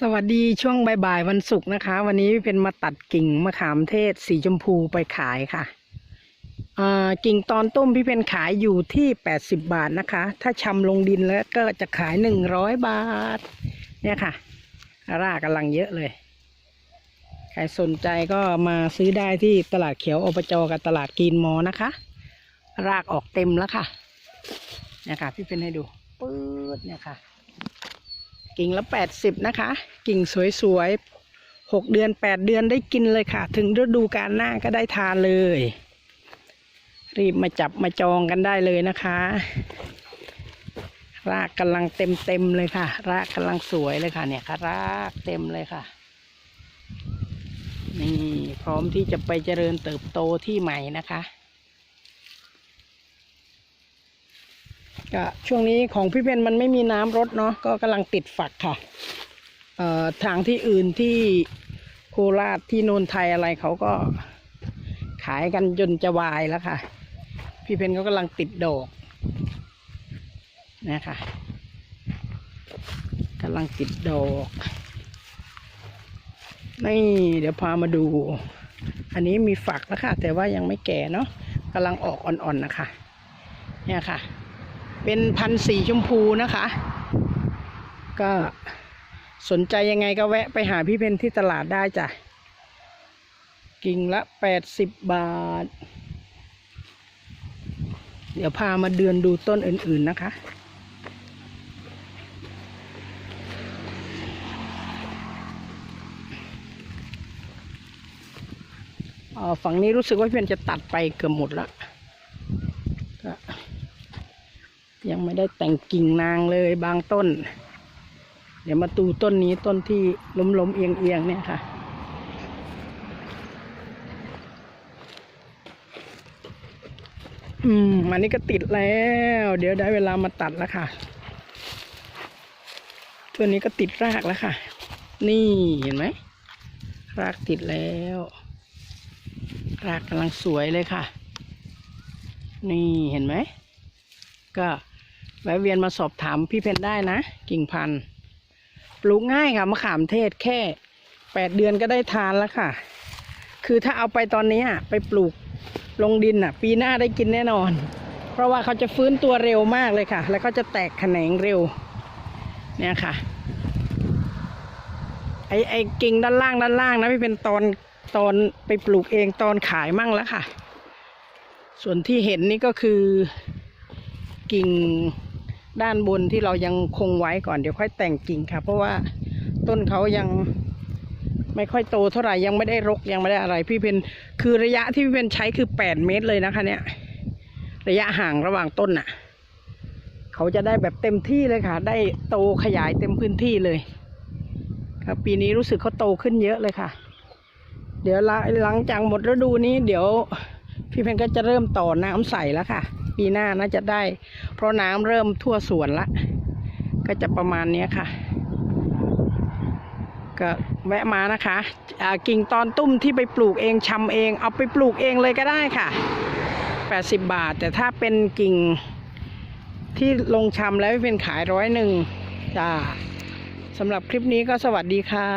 สวัสดีช่วงบ่ายๆวันศุกร์นะคะ วันนี้เป็นมาตัดกิ่งมะขามเทศสีชมพูไปขายค่ะอ่ากิ่งตอนต้มพี่เพนขายอยู่ที่ 80 บาทนะคะ ถ้าชำลงดินแล้วก็จะขาย 100 บาท เนี่ยค่ะ รากกำลังเยอะเลย ใครสนใจก็มาซื้อได้ที่ตลาดเขียวอบจกับตลาดกีนมอนะคะ รากออกเต็มแล้วค่ะ เนี่ยค่ะ พี่เพนให้ดูปื๊ดเนี่ยค่ะ กิ่งละแปดสิบนะคะ กิ่งสวยๆหกเดือนแปดเดือนได้กินเลยค่ะ ถึงฤดูกาลหน้าก็ได้ทานเลย รีบมาจับมาจองกันได้เลยนะคะ รากกำลังเต็มเต็มๆเลยค่ะ รากกำลังสวยเลยค่ะเนี่ยค่ะ รากเต็มเลยค่ะนี่พร้อมที่จะไปเจริญเติบโตที่ใหม่นะคะ ก็ช่วงนี้ของพี่เพนมันไม่มีน้ำรดเนาะก็กำลังติดฝักค่ะเอ่อทางที่อื่นที่โคราชที่โนนไทยอะไรเขาก็ขายกันจนจะวายแล้วค่ะ พี่เพนก็กำลังติดดอกนะคะกำลังติดดอกนี่เดี๋ยวพามาดู อันนี้มีฝักแล้วค่ะ แต่ว่ายังไม่แก่เนาะกำลังออกอ่อนๆนะคะ เนี่ยค่ะ เป็นพันสีชมพูนะคะ ก็สนใจยังไงก็แวะไปหาพี่เพนที่ตลาดได้จ้ะ กิ่งละแปดสิบบาท เดี๋ยวพามาเดือนดูต้นอื่นๆนะคะอ๋อฝั่งนี้รู้สึกว่าพี่เพนจะตัดไปเกือบหมดและก็ ยังไม่ได้แต่งกิ่งนางเลยบางต้น เดี๋ยวมาดูต้นนี้ต้นที่ล้มล้มเอียงเอียงเนี่ยค่ะ อืมอันนี้ก็ติดแล้ว เดี๋ยวได้เวลามาตัดแล้วค่ะตัวนี้ก็ติดรากแล้วค่ะ นี่เห็นไหม รากติดแล้ว รากกำลังสวยเลยค่ะ นี่เห็นไหม ก็ แวะเวียนมาสอบถามพี่เพนได้นะ กิ่งพันธุ์ปลูกง่ายค่ะมะขามเทศแค่แปดเดือนก็ได้ทานแล้วค่ะ คือถ้าเอาไปตอนนี้อะไปปลูกลงดินอะ ปีหน้าได้กินแน่นอน เพราะว่าเขาจะฟื้นตัวเร็วมากเลยค่ะ แล้วก็จะแตกแขนงเร็ว เนี่ยค่ะ ไอไอกิ่งด้านล่างด้านล่างนะพี่เป็นตอนตอนไปปลูกเองตอนขายมั่งแล้วค่ะ ส่วนที่เห็นนี่ก็คือกิ่ง ด้านบนที่เรายังคงไว้ก่อนเดี๋ยวค่อยแต่งกิ่งค่ะ เพราะว่าต้นเขายังไม่ค่อยโตเท่าไหร่ยังไม่ได้รกยังไม่ได้อะไร พี่เพนคือระยะที่พี่เพนใช้คือแปดเมตรเลยนะคะ เนี่ย ระยะห่างระหว่างต้นน่ะ เขาจะได้แบบเต็มที่เลยค่ะ ได้โตขยายเต็มพื้นที่เลยครับปีนี้รู้สึกเขาโตขึ้นเยอะเลยค่ะ เดี๋ยวหลังจากหมดฤดูนี้ เดี๋ยวพี่เพนก็จะเริ่มต่อน้ำใส่แล้วค่ะ ปีหน้าน่าจะได้ เพราะน้ำเริ่มทั่วสวนละ ก็จะประมาณนี้ค่ะ ก็แวะมานะคะกิ่งตอนตุ้มที่ไปปลูกเองชำเอง เอาไปปลูกเองเลยก็ได้ค่ะ 80 บาท แต่ถ้าเป็นกิ่งที่ลงชำแล้วเป็นขายร้อยหนึ่งจ้าสำหรับคลิปนี้ก็สวัสดีค่ะ